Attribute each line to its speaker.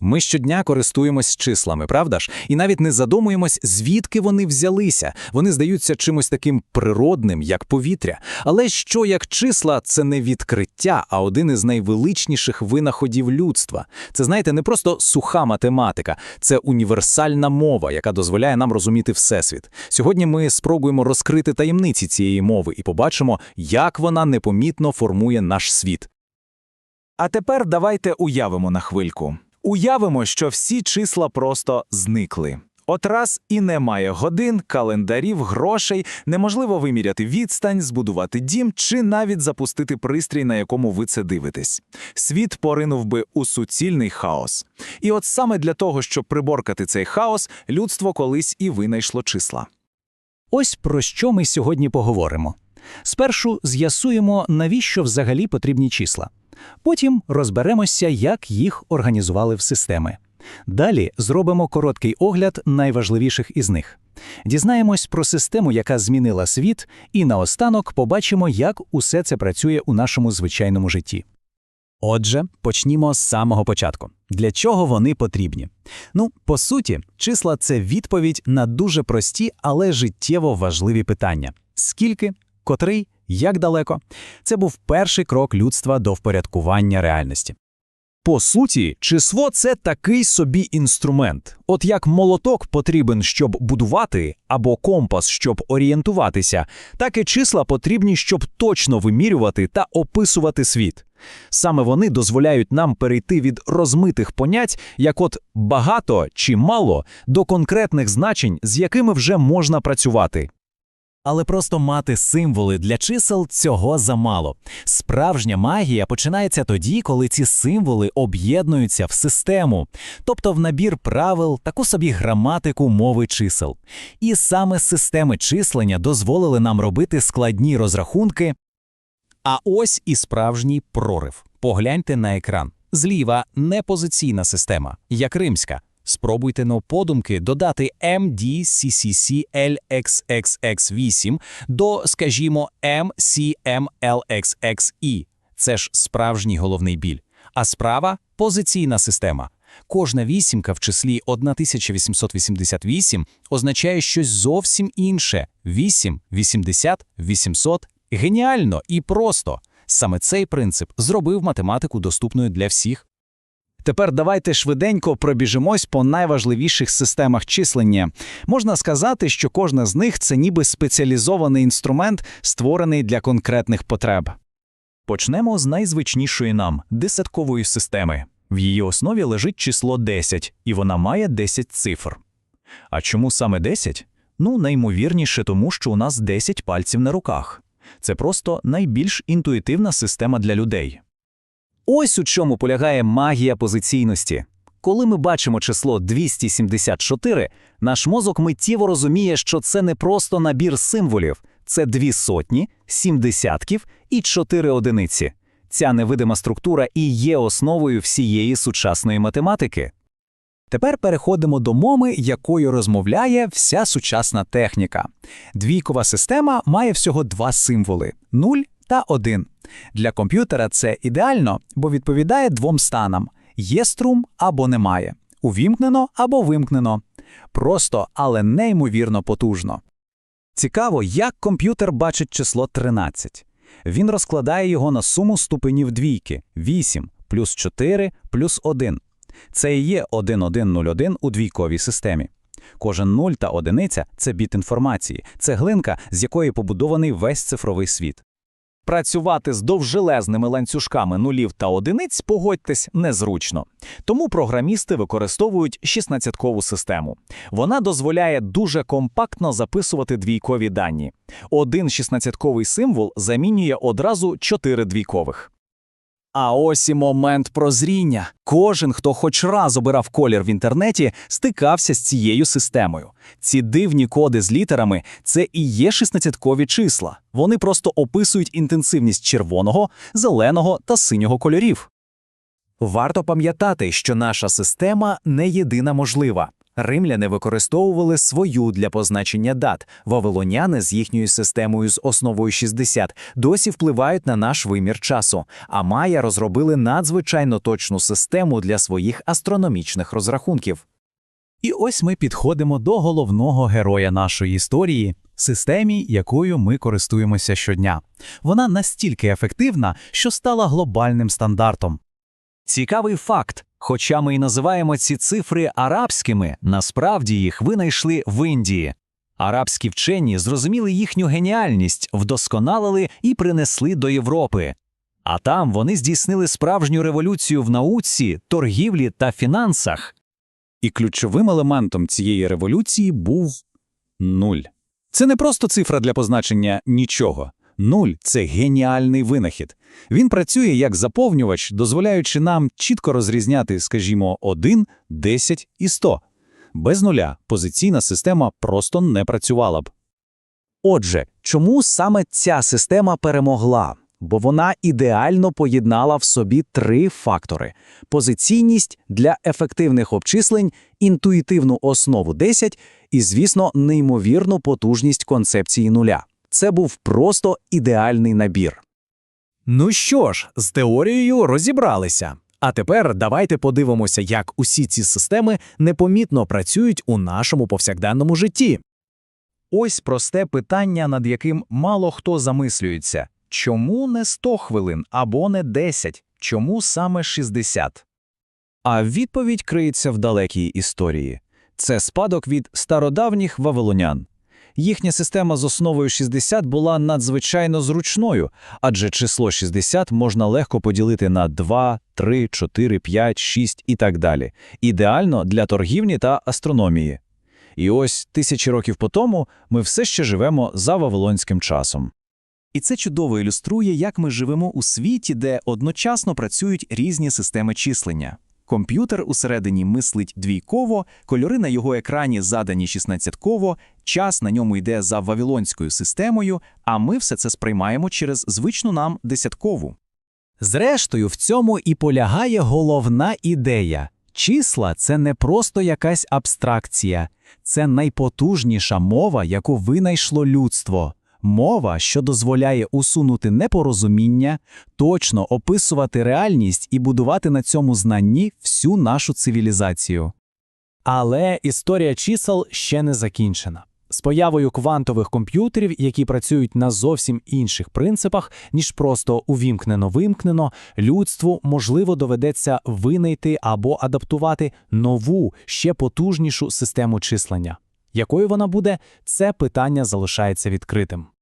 Speaker 1: Ми щодня користуємось числами, правда ж? І навіть не задумуємось, звідки вони взялися. Вони здаються чимось таким природним, як повітря. Але що як числа це не відкриття, а один із найвеличніших винаходів людства. Це, знаєте, не просто суха математика, це універсальна мова, яка дозволяє нам розуміти всесвіт. Сьогодні ми спробуємо розкрити таємниці цієї мови і побачимо, як вона непомітно формує наш світ.
Speaker 2: А тепер давайте уявимо на хвильку. Уявимо, що всі числа просто зникли. От раз і немає годин, календарів, грошей, неможливо виміряти відстань, збудувати дім чи навіть запустити пристрій, на якому ви це дивитесь. Світ поринув би у суцільний хаос. І от саме для того, щоб приборкати цей хаос, людство колись і винайшло числа.
Speaker 3: Ось про що ми сьогодні поговоримо. Спершу з'ясуємо, навіщо взагалі потрібні числа. Потім розберемося, як їх організували в системи. Далі зробимо короткий огляд найважливіших із них. Дізнаємось про систему, яка змінила світ, і наостанок побачимо, як усе це працює у нашому звичайному житті. Отже, почнімо з самого початку. Для чого вони потрібні? Ну, по суті, числа це відповідь на дуже прості, але життєво важливі питання: скільки, котрий, як далеко. Це був перший крок людства до впорядкування реальності.
Speaker 4: По суті, число це такий собі інструмент. От як молоток потрібен, щоб будувати, або компас, щоб орієнтуватися, так і числа потрібні, щоб точно вимірювати та описувати світ. Саме вони дозволяють нам перейти від розмитих понять, як от багато чи мало, до конкретних значень, з якими вже можна працювати.
Speaker 3: Але просто мати символи для чисел цього замало. Справжня магія починається тоді, коли ці символи об'єднуються в систему, тобто в набір правил, таку собі граматику мови чисел. І саме системи числення дозволили нам робити складні розрахунки. А ось і справжній прорив. Погляньте на екран. Зліва непозиційна система, як римська. Спробуйте на подумки додати MDCCCLXXX8 до, скажімо, MCMLXXI. Це ж справжній головний біль. А справа – позиційна система. Кожна вісімка в числі 1888 означає щось зовсім інше. 8, 80, 800 – геніально і просто. Саме цей принцип зробив математику доступною для всіх.
Speaker 4: Тепер давайте швиденько пробіжимось по найважливіших системах числення. Можна сказати, що кожна з них це ніби спеціалізований інструмент, створений для конкретних потреб.
Speaker 2: Почнемо з найзвичнішої нам десяткової системи. В її основі лежить число 10, і вона має 10 цифр. А чому саме 10? Ну, найімовірніше тому, що у нас 10 пальців на руках. Це просто найбільш інтуїтивна система для людей.
Speaker 1: Ось у чому полягає магія позиційності. Коли ми бачимо число 274, наш мозок миттєво розуміє, що це не просто набір символів, це дві сотні, сім десятків і чотири одиниці. Ця невидима структура і є основою всієї сучасної математики.
Speaker 4: Тепер переходимо до моми, якою розмовляє вся сучасна техніка. Двійкова система має всього два символи 0 та 1. Для комп'ютера це ідеально, бо відповідає двом станам: є струм або немає, увімкнено або вимкнено. Просто, але неймовірно потужно. Цікаво, як комп'ютер бачить число 13. Він розкладає його на суму ступенів двійки 8 плюс 4 плюс 1. Це і є 1101 у двійковій системі. Кожен 0 та одиниця – це біт інформації, це глинка, з якої побудований весь цифровий світ.
Speaker 2: Працювати з довжелезними ланцюжками нулів та одиниць, погодьтесь, незручно. Тому програмісти використовують 16-кову систему. Вона дозволяє дуже компактно записувати двійкові дані. Один 16-ковий символ замінює одразу 4 двійкових.
Speaker 4: А ось і момент прозріння. Кожен, хто хоч раз обирав колір в інтернеті, стикався з цією системою. Ці дивні коди з літерами це і є 16-кові числа. Вони просто описують інтенсивність червоного, зеленого та синього кольорів.
Speaker 2: Варто пам'ятати, що наша система не єдина можлива. Римляни використовували свою для позначення дат. Вавилоняни з їхньою системою з основою 60 досі впливають на наш вимір часу. А майя розробили надзвичайно точну систему для своїх астрономічних розрахунків.
Speaker 3: І ось ми підходимо до головного героя нашої історії системі, якою ми користуємося щодня. Вона настільки ефективна, що стала глобальним стандартом.
Speaker 1: Цікавий факт. Хоча ми і називаємо ці цифри арабськими, насправді їх винайшли в Індії. Арабські вчені зрозуміли їхню геніальність, вдосконалили і принесли до Європи. А там вони здійснили справжню революцію в науці, торгівлі та фінансах.
Speaker 4: І ключовим елементом цієї революції був нуль. Це не просто цифра для позначення нічого. Нуль це геніальний винахід. Він працює як заповнювач, дозволяючи нам чітко розрізняти, скажімо, 1, 10 і 100. Без нуля позиційна система просто не працювала б.
Speaker 2: Отже, чому саме ця система перемогла? Бо вона ідеально поєднала в собі три фактори: позиційність для ефективних обчислень, інтуїтивну основу 10 і, звісно, неймовірну потужність концепції нуля. Це був просто ідеальний набір.
Speaker 3: Ну що ж, з теорією розібралися. А тепер давайте подивимося, як усі ці системи непомітно працюють у нашому повсякденному житті. Ось просте питання, над яким мало хто замислюється. Чому не 100 хвилин або не 10? Чому саме 60?
Speaker 1: А відповідь криється в далекій історії. Це спадок від стародавніх вавилонян. Їхня система з основою 60 була надзвичайно зручною, адже число 60 можна легко поділити на 2, 3, 4, 5, 6 і так далі. Ідеально для торгівлі та астрономії. І ось тисячі років по тому ми все ще живемо за вавилонським часом.
Speaker 3: І це чудово ілюструє, як ми живемо у світі, де одночасно працюють різні системи числення. Комп'ютер усередині мислить двійково, кольори на його екрані задані 16-ково, час на ньому йде за вавилонською системою, а ми все це сприймаємо через звичну нам десяткову. Зрештою, в цьому і полягає головна ідея. Числа це не просто якась абстракція, це найпотужніша мова, яку винайшло людство. Мова, що дозволяє усунути непорозуміння, точно описувати реальність і будувати на цьому знанні всю нашу цивілізацію. Але історія чисел ще не закінчена. З появою квантових комп'ютерів, які працюють на зовсім інших принципах, ніж просто увімкнено-вимкнено, людству можливо доведеться винайти або адаптувати нову, ще потужнішу систему числення. Якою вона буде, це питання залишається відкритим.